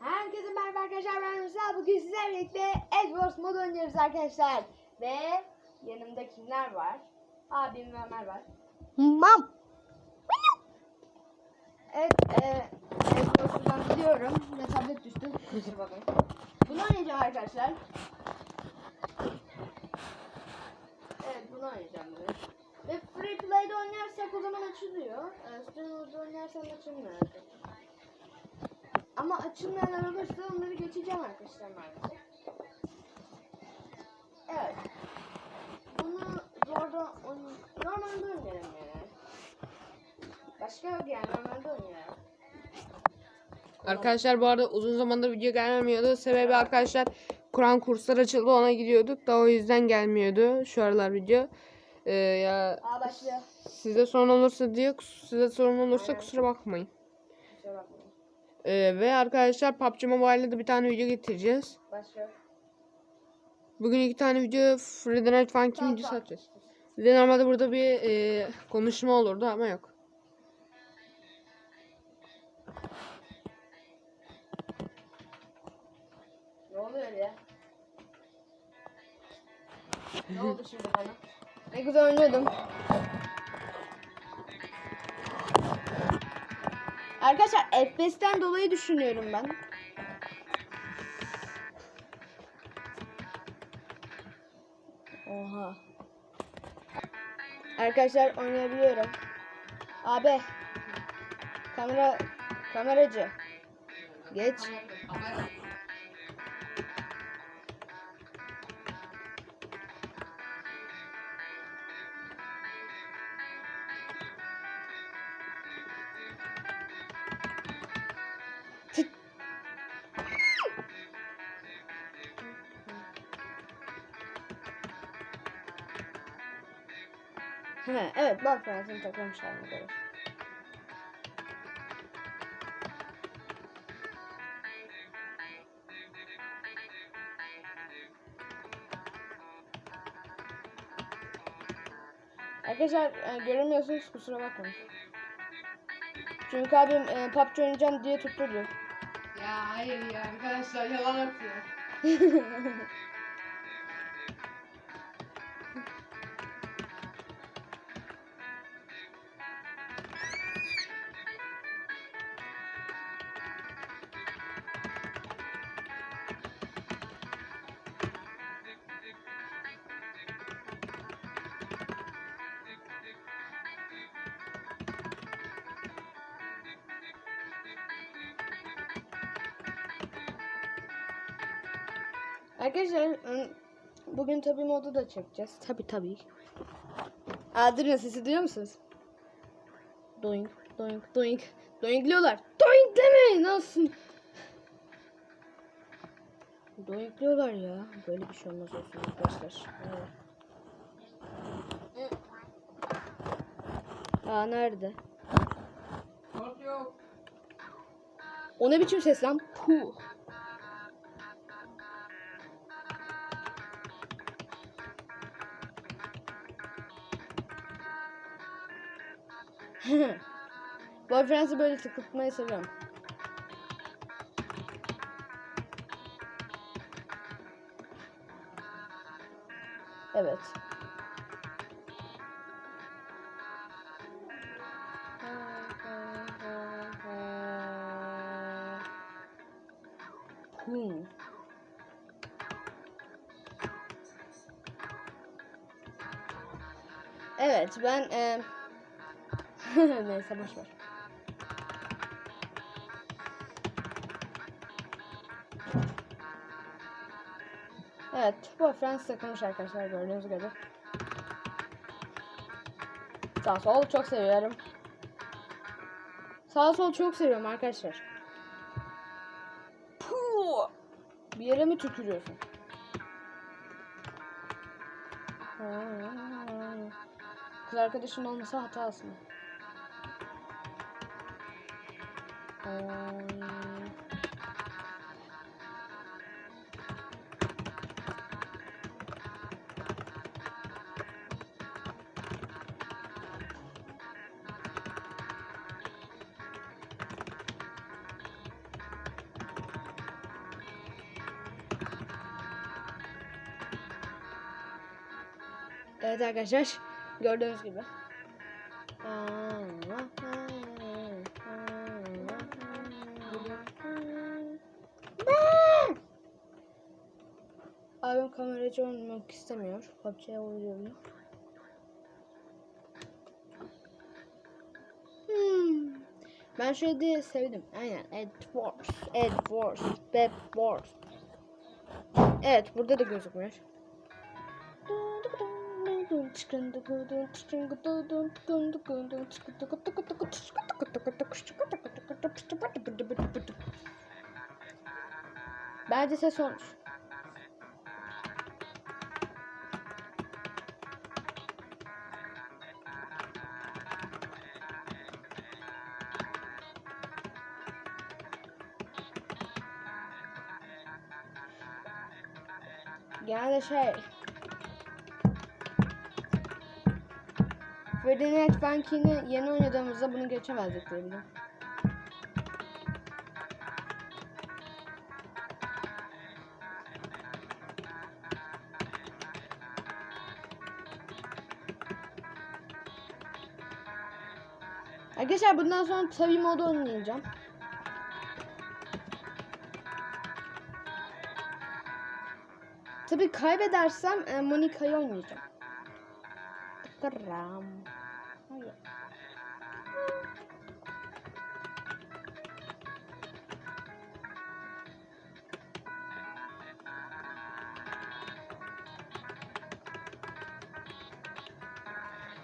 Herkese merhaba arkadaşlar ben Musa. Bugün sizlerle birlikte Edwards mod oynuyoruz arkadaşlar. Ve yanımda kimler var? Abim ve Ömer var. Mam. Evet, e, Edwards'dan gidiyorum. Ve tablet düştü. Kusura bakmayın. Bunu oynayacağım arkadaşlar. Evet bunu oynayacağım bugün. Ve Free Play'de oynarsak o zaman açılıyor. E, Streamer'da oynarsan açılmıyor arkadaşlar. Ama açılmayanlar olursa onları geçeceğim arkadaşlar maalesef. Evet. Bunu zorda normalde oynarım yani. Başka yok yani normalde oynarım. Arkadaşlar bu arada uzun zamandır video gelmiyordu. Sebebi arkadaşlar Kur'an kursları açıldı ona gidiyorduk da o yüzden gelmiyordu şu aralar video. Ee, ya Aa başlıyor. size sorun olursa diye size sorun olursa Aynen. kusura bakmayın. Ee, ve arkadaşlar PUBG Mobile'de de bir tane video getireceğiz. Başlıyor. Bugün iki tane video Friday Night Funkin' videosu atacağız. Bir de normalde burada bir e, konuşma olurdu ama yok. Ne oluyor ya? ne oldu şimdi bana? Ne güzel oynuyordum. Arkadaşlar FPS'ten dolayı düşünüyorum ben. Oha. Arkadaşlar oynayabiliyorum. Abi. Kamera kameracı. Geç. He, evet bak Fransa'nın takılmış haline göre. Arkadaşlar e, göremiyorsunuz kusura bakmayın. Çünkü abim e, PUBG oynayacağım diye tutturdu. Ya hayır ya arkadaşlar yalan atıyor. Arkadaşlar ım, bugün tabi modu da çekeceğiz. Tabi tabi. Adrian sesi duyuyor musunuz? Doink doink doink. Doinkliyorlar. Doink deme nasıl? Doinkliyorlar ya. Böyle bir şey olmaz olsun arkadaşlar. Evet. Aa nerede? Yok yok. O ne biçim ses lan? Puh. Boyfriends'i böyle tıklatmayı seviyorum. Evet. Hmm. Evet ben e... neyse boş ver. Evet bu Fransız takılmış arkadaşlar gördüğünüz gibi. Sağ sol çok seviyorum. Sağ sol çok seviyorum arkadaşlar. Puh! Bir yere mi tükürüyorsun? Kız arkadaşım olmasa hata aslında. Evet arkadaşlar gördüğünüz gibi. Aa. Kameracı olmak istemiyor. PUBG'ye oynuyor. Hmm. Ben şöyle diye sevdim. Aynen. AdWords. AdWords. BadWords. Evet burada da gözükmüyor. Bence ses olmuş. Yani şey Night Funky'ni yeni oynadığımızda bunu geçemezdik diye biliyorum. Arkadaşlar bundan sonra tabi modu oynayacağım. Tabii kaybedersem e, Monica'yı oynayacağım. Tıkıram. Hayır.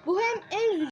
Bu hem en